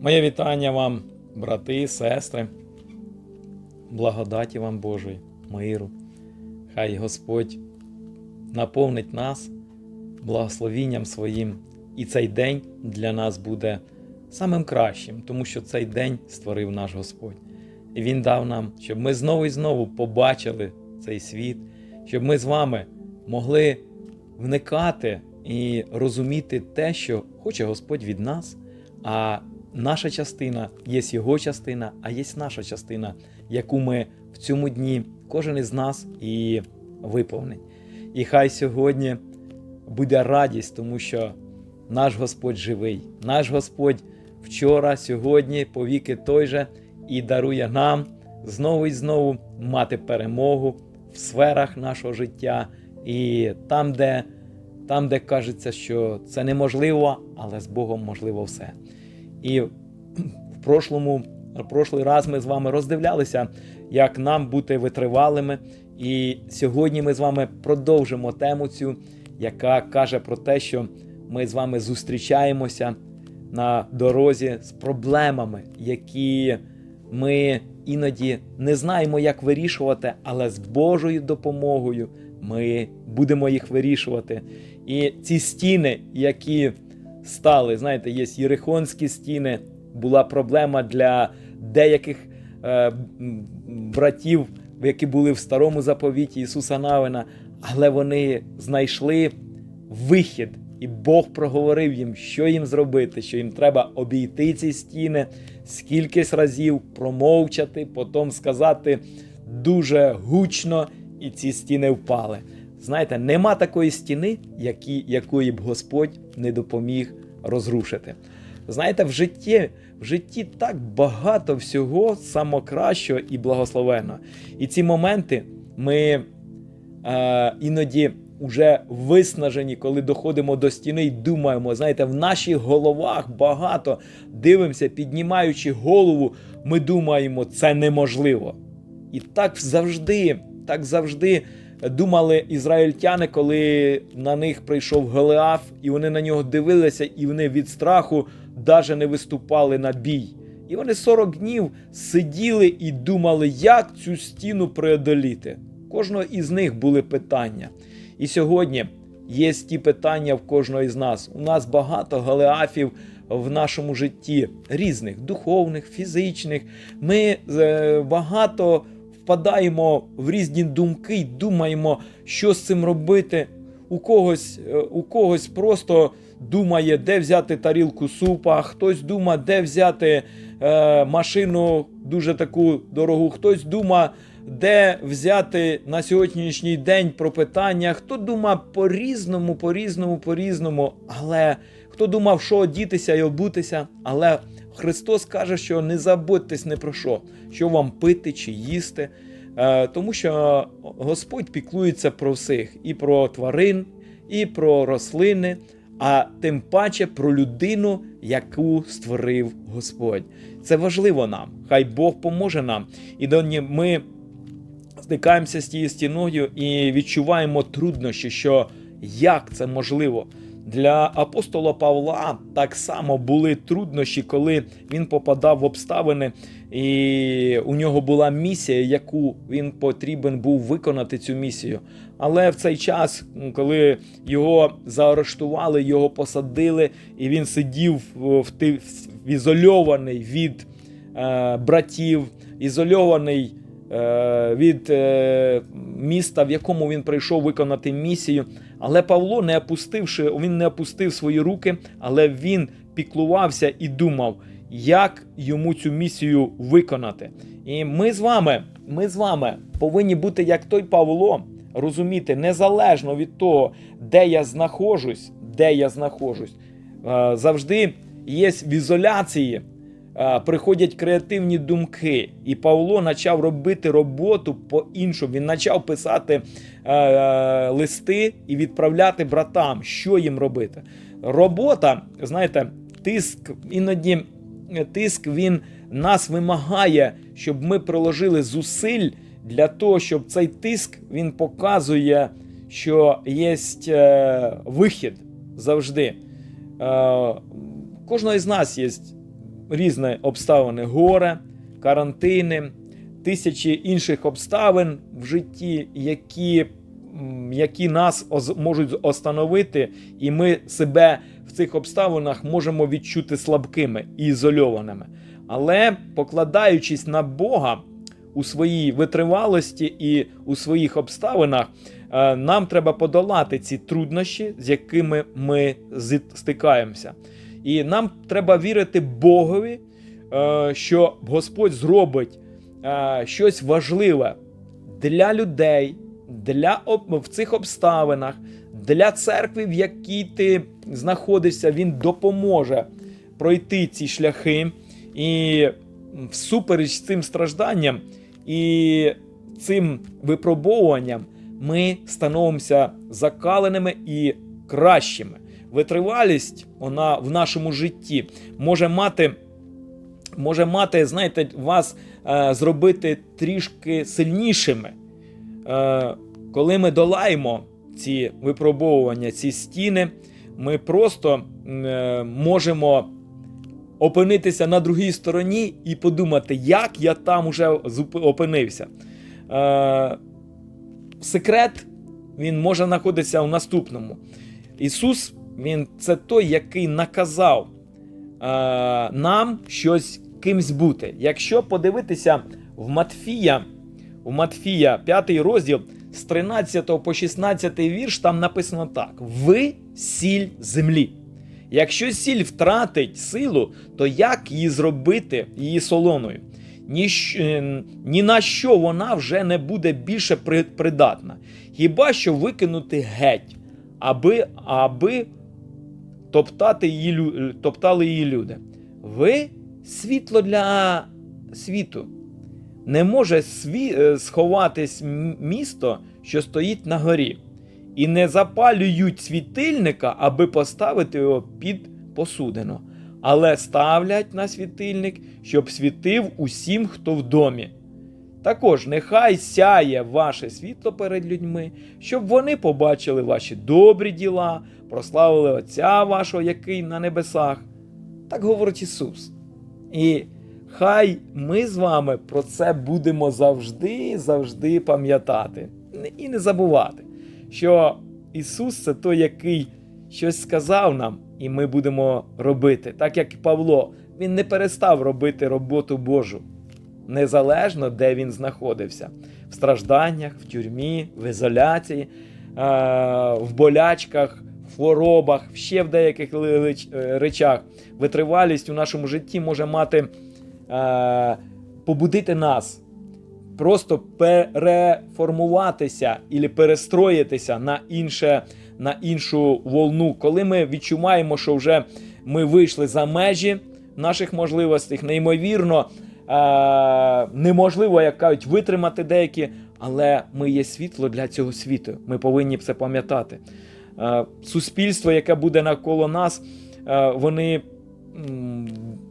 Моє вітання вам, брати, сестри, благодаті вам Божої, миру. Хай Господь наповнить нас благословінням своїм, і цей день для нас буде самим кращим, тому що цей день створив наш Господь. І Він дав нам, щоб ми знову і знову побачили цей світ, щоб ми з вами могли вникати і розуміти те, що хоче Господь від нас. А наша частина є його частина, а є наша частина, яку ми в цьому дні кожен із нас і виповнить. І хай сьогодні буде радість, тому що наш Господь живий, наш Господь вчора, сьогодні, повіки той же, і дарує нам знову і знову мати перемогу в сферах нашого життя і там, де, там, де кажеться, що це неможливо, але з Богом можливо все. І в прошлому, прошлий раз ми з вами роздивлялися, як нам бути витривалими. І сьогодні ми з вами продовжимо тему цю, яка каже про те, що ми з вами зустрічаємося на дорозі з проблемами, які ми іноді не знаємо, як вирішувати, але з Божою допомогою ми будемо їх вирішувати. І ці стіни, які стали, знаєте, є єрихонські стіни, була проблема для деяких е, братів, які були в старому заповіті Ісуса Навина, але вони знайшли вихід, і Бог проговорив їм, що їм зробити, що їм треба обійти ці стіни скількись разів, промовчати, потім сказати дуже гучно, і ці стіни впали. Знаєте, нема такої стіни, які, якої б Господь не допоміг розрушити. Знаєте, в житті в житті так багато всього самокращого і благословенного. І ці моменти ми е, іноді вже виснажені, коли доходимо до стіни і думаємо, знаєте, в наших головах багато дивимося, піднімаючи голову, ми думаємо, це неможливо. І так завжди, так завжди думали ізраїльтяни, коли на них прийшов Голіаф, і вони на нього дивилися, і вони від страху навіть не виступали на бій. І вони 40 днів сиділи і думали, як цю стіну преодоліти. Кожного із них були питання. І сьогодні є ті питання в кожного із нас. У нас багато галеафів в нашому житті різних духовних, фізичних. Ми е, багато впадаємо в різні думки і думаємо, що з цим робити. У когось, е, у когось просто думає, де взяти тарілку супа, хтось думає, де взяти е, машину дуже таку дорогу, хтось думає, де взяти на сьогоднішній день про питання, хто думає по-різному, по-різному, по-різному, але хто думав, що одітися і обутися, але Христос каже, що не забудьтесь не про що, що вам пити чи їсти. Е, Тому що Господь піклується про всіх і про тварин, і про рослини, а тим паче про людину, яку створив Господь. Це важливо нам. Хай Бог поможе нам. І доні ми стикаємося з тією стіною і відчуваємо труднощі, що як це можливо. Для апостола Павла так само були труднощі, коли він попадав в обставини, і у нього була місія, яку він потрібен був виконати цю місію. Але в цей час, коли його заарештували, його посадили, і він сидів в ізольований від е, братів, ізольований е, від е, міста, в якому він прийшов виконати місію. Але Павло, не опустивши, він не опустив свої руки, але він піклувався і думав, як йому цю місію виконати. І ми з вами, ми з вами повинні бути як той Павло, розуміти, незалежно від того, де я знаходжусь, де я знаходжусь, е, завжди є в ізоляції. Приходять креативні думки, і Павло почав робити роботу по-іншому. Він почав писати е, е, листи і відправляти братам, що їм робити. Робота, знаєте, тиск іноді е, тиск він нас вимагає, щоб ми приложили зусиль для того, щоб цей тиск він показує, що є вихід завжди. Кожного із нас є різні обставини горе, карантини, тисячі інших обставин в житті, які, які нас можуть остановити, і ми себе в цих обставинах можемо відчути слабкими і ізольованими. Але покладаючись на Бога у своїй витривалості і у своїх обставинах, е, нам треба подолати ці труднощі, з якими ми стикаємося. І нам треба вірити Богові, е, що Господь зробить е, щось важливе для людей, для в цих обставинах, для церкви, в якій ти знаходишся, Він допоможе пройти ці шляхи. І всупереч цим стражданням і цим випробовуванням ми становимося закаленими і кращими. Витривалість вона в нашому житті може мати, може мати, знаєте, вас е, зробити трішки сильнішими. Е, коли ми долаємо ці випробовування, ці стіни, ми просто е, можемо опинитися на другій стороні і подумати, як я там уже опинився. Е, секрет він може знаходитися у наступному. Ісус, Він це той, який наказав е, нам щось кимсь бути. Якщо подивитися в Матфія, у Матфія, 5 розділ, з 13 по 16 вірш, там написано так: Ви сіль землі. Якщо сіль втратить силу, то як її зробити її солоною? Ні, е, ні на що вона вже не буде більше придатна. Хіба що викинути геть, аби, аби топтати її, топтали її люди. Ви світло для світу. Не може сві... е, сховатись місто, що стоїть на горі, і не запалюють світильника, аби поставити його під посудину, але ставлять на світильник, щоб світив усім, хто в домі. Також нехай сяє ваше світло перед людьми, щоб вони побачили ваші добрі діла, прославили Отця вашого, який на небесах. Так говорить Ісус. І хай ми з вами про це будемо завжди, завжди пам'ятати і не забувати, що Ісус це той, який щось сказав нам, і ми будемо робити. Так як Павло, він не перестав робити роботу Божу, незалежно де він знаходився: в стражданнях, в тюрмі, в ізоляції, е, в болячках, в хворобах, ще в деяких е, речах. Витривалість у нашому житті може мати е, побудити нас. Просто переформуватися і перестроїтися на інше, на іншу волну. Коли ми відчуваємо, що вже ми вийшли за межі наших можливостей, неймовірно, неможливо, як кажуть, витримати деякі, але ми є світло для цього світу. Ми повинні це пам'ятати. Е, суспільство, яке буде навколо нас, е, вони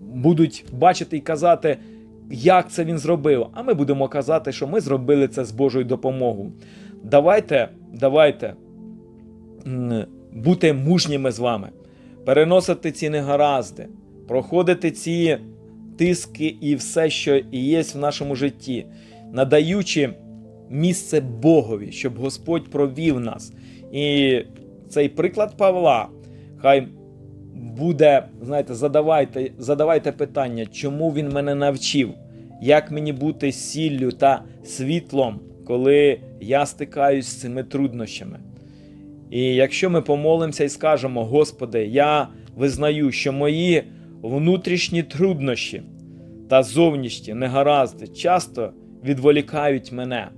будуть бачити і казати, як це він зробив. А ми будемо казати, що ми зробили це з Божою допомогою. Давайте, давайте бути мужніми з вами, переносити ці негаразди, проходити ці тиски і все, що є в нашому житті, надаючи місце Богові, щоб Господь провів нас. І цей приклад Павла, хай буде, знаєте, задавайте, задавайте питання, чому він мене навчив, як мені бути сіллю та світлом, коли я стикаюсь з цими труднощами. І якщо ми помолимося і скажемо, Господи, я визнаю, що мої внутрішні труднощі та зовнішні негаразди часто відволікають мене.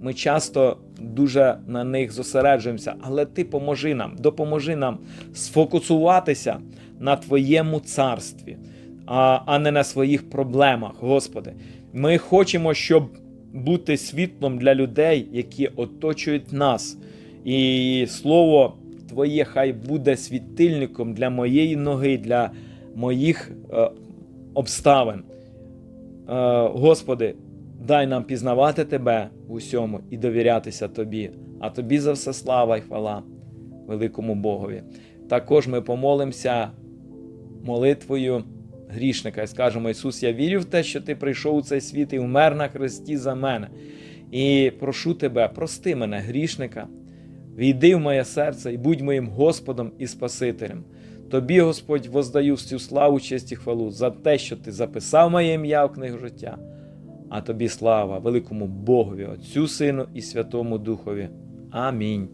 Ми часто дуже на них зосереджуємося, але ти поможи нам, допоможи нам сфокусуватися на Твоєму царстві, а, не на своїх проблемах, Господи. Ми хочемо, щоб бути світлом для людей, які оточують нас. І слово Твоє хай буде світильником для моєї ноги, для моїх е, обставин. Е, Господи, дай нам пізнавати Тебе в усьому і довірятися Тобі. А Тобі за все слава і хвала, великому Богові. Також ми помолимося молитвою грішника і скажемо: Ісус, я вірю в те, що Ти прийшов у цей світ і вмер на хресті за мене. І прошу тебе, прости мене, грішника, війди в моє серце і будь моїм Господом і Спасителем. Тобі, Господь, воздаю всю славу, честь і хвалу за те, що ти записав моє ім'я в книгу життя. А тобі слава, великому Богові, Отцю Сину і Святому Духові. Амінь.